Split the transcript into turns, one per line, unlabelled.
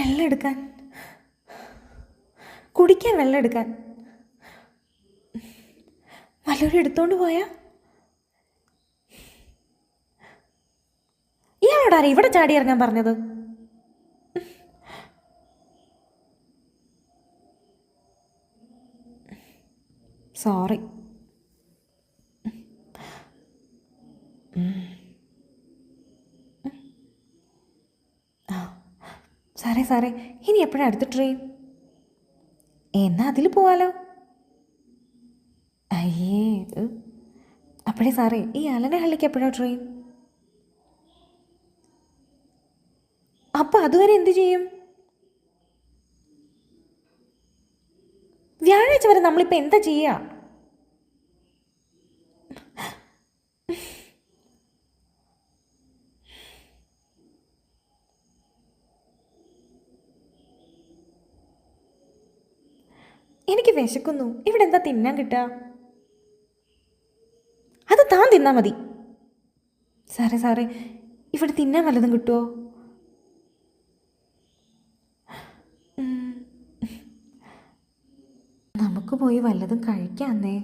വെള്ളം എടുക്കാൻ. കുടിക്കാൻ വെള്ളം എടുക്കാൻ. വല്ലവരും എടുത്തോണ്ട് പോയാ? ഇയാളോടാരാ ഇവിടെ ചാടി ഇറങ്ങാൻ പറഞ്ഞത്? സോറി സാറേ സാറേ ഇനി എപ്പോഴാണ് അടുത്ത ട്രെയിൻ എന്നാ അതിൽ പോവാലോ? അയ്യേ. അപ്പോഴേ സാറേ ഈ അലനഹള്ളിക്ക് എപ്പോഴാണ് ട്രെയിൻ അപ്പം അതുവരെ എന്തു ചെയ്യും? വ്യാഴാഴ്ച വരെ നമ്മളിപ്പോൾ എന്താ ചെയ്യുക എനിക്ക് വിശക്കുന്നു. ഇവിടെ എന്താ തിന്നാൻ കിട്ടുക? അത് താൻ തിന്നാ മതി. സാറേ സാറേ ഇവിടെ തിന്നാൻ വല്ലതും കിട്ടുമോ നമുക്ക് പോയി വല്ലതും കഴിക്കാന്നേ.